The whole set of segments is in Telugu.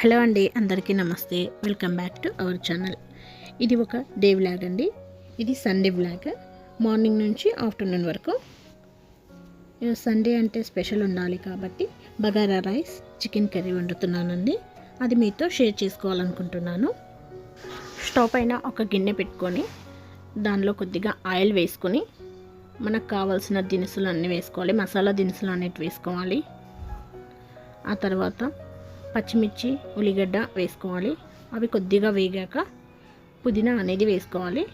హలో అండి అందరికీ నమస్తే. Welcome back to our channel. ఇది ఒక డే బ్లాగ్ అండి. ఇది సండే బ్లాగ్ మార్నింగ్ నుంచి ఆఫ్టర్నూన్ వరకు. సండే అంటే స్పెషల్ ఉండాలి కాబట్టి బగారా రైస్ చికెన్ కర్రీ వండుతున్నానండి. అది మీతో షేర్ చేసుకోవాలనుకుంటున్నాను. స్టవ్ పైన ఒక గిన్నె పెట్టుకొని దానిలో కొద్దిగా ఆయిల్ వేసుకొని మనకు కావాల్సిన దినుసులు అన్నీ వేసుకోవాలి. మసాలా దినుసులు అనేవి వేసుకోవాలి. ఆ తర్వాత పచ్చిమిర్చి ఉల్లిగడ్డ వేసుకోవాలి. అవి కొద్దిగా వేగాక పుదీనా అనేది వేసుకోవాలి.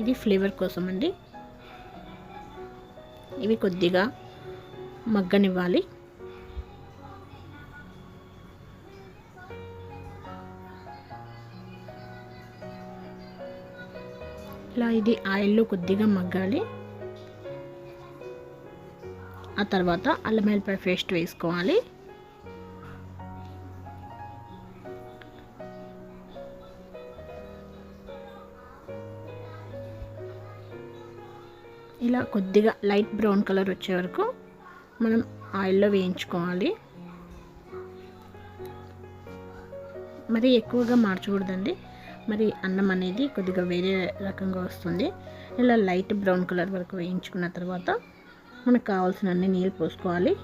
ఇది ఫ్లేవర్ కోసం అండి ఇవి కొద్దిగా మగ్గనివ్వాలి. ఇలా ఇది ఆయిల్లో కొద్దిగా మగ్గాలి. ఆ తర్వాత అల్లం వెల్లిపాయ పేస్ట్ వేసుకోవాలి. ఇలా కొద్దిగా లైట్ బ్రౌన్ కలర్ వచ్చే వరకు మనం ఆయిల్లో వేయించుకోవాలి. మరి ఎక్కువగా మార్చకూడదండి. మరి అన్నం అనేది కొద్దిగా వేరే రకంగా వస్తుంది. ఇలా లైట్ బ్రౌన్ కలర్ వరకు వేయించుకున్న తర్వాత మనకు కావాల్సిన అన్ని నీళ్ళు పోసుకోవాలి.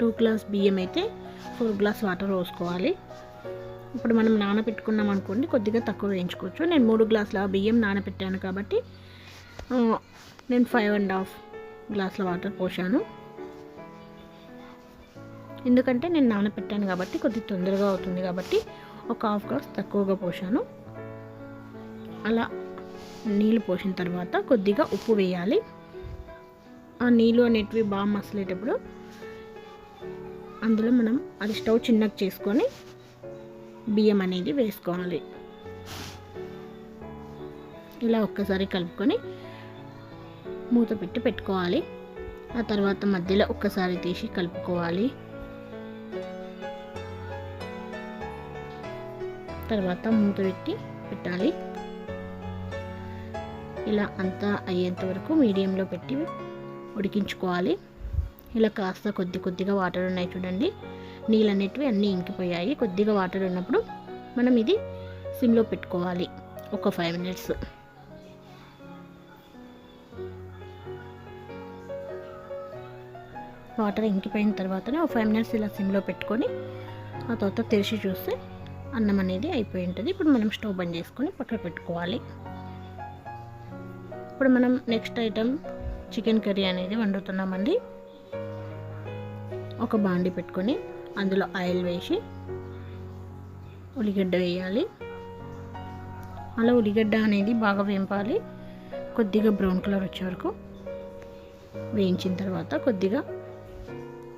టూ గ్లాస్ బియ్యం అయితే ఫోర్ గ్లాస్ వాటర్ పోసుకోవాలి. ఇప్పుడు మనం నానబెట్టుకున్నాం అనుకోండి కొద్దిగా తక్కువ వేయించుకోవచ్చు. నేను మూడు గ్లాసుల బియ్యం నానబెట్టాను కాబట్టి నేను ఫైవ్ అండ్ హాఫ్ గ్లాసుల వాటర్ పోసాను. ఎందుకంటే నేను నానబెట్టాను కాబట్టి కొద్దిగా తొందరగా అవుతుంది కాబట్టి ఒక హాఫ్ గ్లాస్ తక్కువగా పోసాను. అలా నీళ్ళు పోసిన తర్వాత కొద్దిగా ఉప్పు వేయాలి. ఆ నీళ్ళు అనేటివి బాగా మసలేటప్పుడు అందులో మనం అది స్టవ్ చిన్నగా చేసుకొని బియ్యం అనేది వేసుకోవాలి. ఇలా ఒక్కసారి కలుపుకొని మూత పెట్టి పెట్టుకోవాలి. ఆ తర్వాత మధ్యలో ఒక్కసారి తీసి కలుపుకోవాలి. తర్వాత మూత పెట్టి పెట్టాలి. ఇలా అంతా అయ్యేంత వరకు మీడియంలో పెట్టి ఉడికించుకోవాలి. ఇలా కాస్త కొద్ది కొద్దిగా వాటర్ ఉన్నాయి చూడండి. నీళ్ళు అనేటివి అన్నీ ఇంకిపోయాయి. కొద్దిగా వాటర్ ఉన్నప్పుడు మనం ఇది సిమ్లో పెట్టుకోవాలి. ఒక ఫైవ్ మినిట్స్. వాటర్ ఇంకిపోయిన తర్వాతనే ఒక ఫైవ్ మినిట్స్ ఇలా సిమ్లో పెట్టుకొని ఆ తర్వాత తెరిచి చూస్తే అన్నం అనేది అయిపోయి ఉంటుంది. ఇప్పుడు మనం స్టవ్ బంద్ చేసుకొని పక్కన పెట్టుకోవాలి. ఇప్పుడు మనం నెక్స్ట్ ఐటెం చికెన్ కర్రీ అనేది వండుతున్నామండి. ఒక బాండి పెట్టుకొని అందులో ఆయిల్ వేసి ఉల్లిగడ్డ వేయాలి. అలా ఉల్లిగడ్డ అనేది బాగా వేంపాలి. కొద్దిగా బ్రౌన్ కలర్ వచ్చే వరకు వేయించిన తర్వాత కొద్దిగా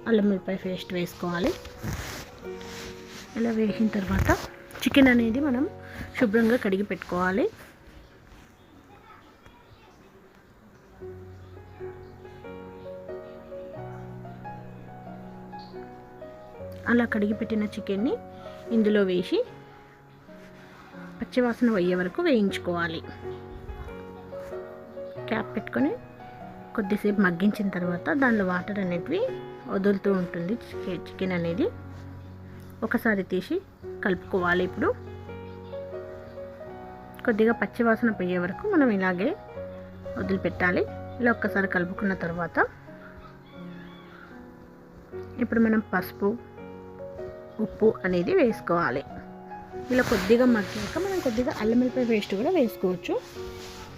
అల్లం వెల్లిపాయ పేస్ట్ వేసుకోవాలి. ఇలా వేసిన తర్వాత చికెన్ అనేది మనం శుభ్రంగా కడిగి పెట్టుకోవాలి. అలా కడిగి పెట్టిన చికెన్ని ఇందులో వేసి పచ్చివాసన పోయే వరకు వేయించుకోవాలి. క్యాప్ పెట్టుకొని కొద్దిసేపు మగ్గించిన తర్వాత దానిలో వాటర్ అనేటివి వదులుతూ ఉంటుంది చికెన్ అనేది. ఒకసారి తీసి కలుపుకోవాలి ఇప్పుడు. కొద్దిగా పచ్చివాసన పోయే వరకు మనం ఇలాగే వదిలిపెట్టాలి. ఇలా ఒక్కసారి కలుపుకున్న తర్వాత ఇప్పుడు మనం పసుపు ఉప్పు అనేది వేసుకోవాలి. ఇలా కొద్దిగా మగ్గాక మనం కొద్దిగా అల్లం వెల్లిపాయ పేస్ట్ కూడా వేసుకోవచ్చు.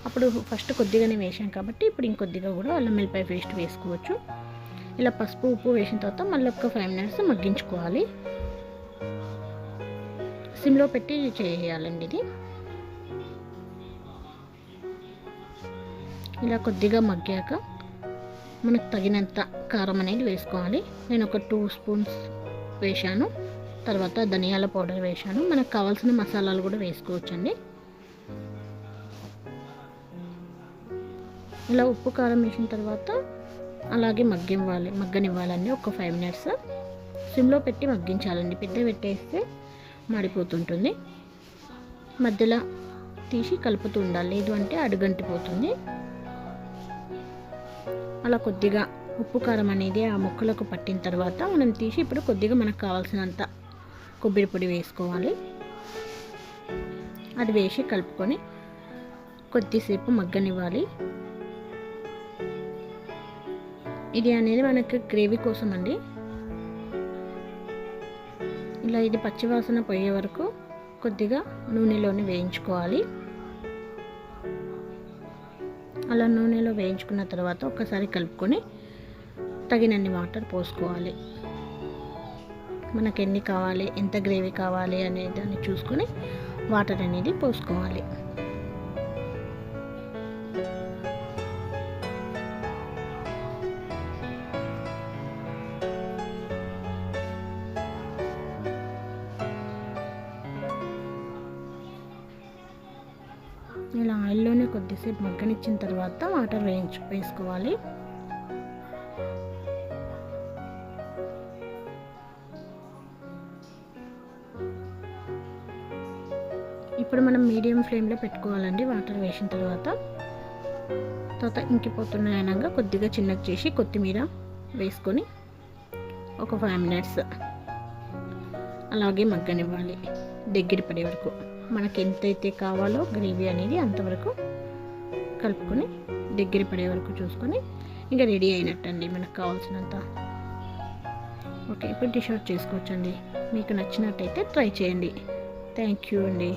అప్పుడు ఫస్ట్ కొద్దిగానే వేసాం కాబట్టి ఇప్పుడు ఇంకొద్దిగా కూడా అల్లం వెల్లిపాయ పేస్ట్ వేసుకోవచ్చు. ఇలా పసుపు ఉప్పు వేసిన తర్వాత మళ్ళీ ఒక ఫైవ్ మినిట్స్ మగ్గించుకోవాలి. సిమ్లో పెట్టి చేయాలండి ఇది. ఇలా కొద్దిగా మగ్గాక మనకు తగినంత కారం అనేది వేసుకోవాలి. నేను ఒక టూ స్పూన్స్ వేశాను. తర్వాత ధనియాల పౌడర్ వేశాను. మనకు కావాల్సిన మసాలాలు కూడా వేసుకోవచ్చండి. ఇలా ఉప్పు కారం వేసిన తర్వాత అలాగే మగ్గివ్వాలి మగ్గనివ్వాలండి ఒక ఫైవ్ మినిట్స్ సిమ్లో పెట్టి మగ్గించాలండి. పెద్ద పెట్టేస్తే మాడిపోతుంటుంది. మధ్యలో తీసి కలుపుతూ ఉండాలి. లేదు అంటే అడుగంటిపోతుంది. అలా కొద్దిగా ఉప్పు కారం అనేది ఆ ముక్కలకు పట్టిన తర్వాత మనం తీసి ఇప్పుడు కొద్దిగా మనకు కావాల్సినంత కొబ్బరి పొడి వేసుకోవాలి. అది వేసి కలుపుకొని కొద్దిసేపు మగ్గనివ్వాలి. ఇది అనేది మనకు గ్రేవీ కోసం అండి ఇలా ఇది పచ్చివాసన పోయే వరకు కొద్దిగా నూనెలోనే వేయించుకోవాలి. అలా నూనెలో వేయించుకున్న తర్వాత ఒకసారి కలుపుకొని తగినన్ని వాటర్ పోసుకోవాలి. మనకు ఎన్ని కావాలి ఎంత గ్రేవీ కావాలి అనే దాన్ని చూసుకొని వాటర్ అనేది పోసుకోవాలి. ఇలా ఆయిల్లోనే కొద్దిసేపు మగ్గనిచ్చిన తర్వాత వాటర్ వేయించు వేసుకోవాలి. ఇప్పుడు మనం మీడియం ఫ్లేమ్లో పెట్టుకోవాలండి వాటర్ వేసిన తర్వాత. తర్వాత ఇంకిపోతున్నాయనగా కొద్దిగా చిన్నగా చేసి కొత్తిమీర వేసుకొని ఒక ఫైవ్ మినిట్స్ అలాగే మగ్గనివ్వాలి. దగ్గర పడే వరకు. మనకి ఎంతైతే కావాలో గ్రేవీ అనేది అంతవరకు కలుపుకొని దగ్గర పడే వరకు చూసుకొని ఇంకా రెడీ అయినట్టండి మనకు కావాల్సినంత. ఓకే ఇప్పుడు డిష్ అవుట్ చేసుకోవచ్చండి. మీకు నచ్చినట్టయితే ట్రై చేయండి. థ్యాంక్ యూ అండి.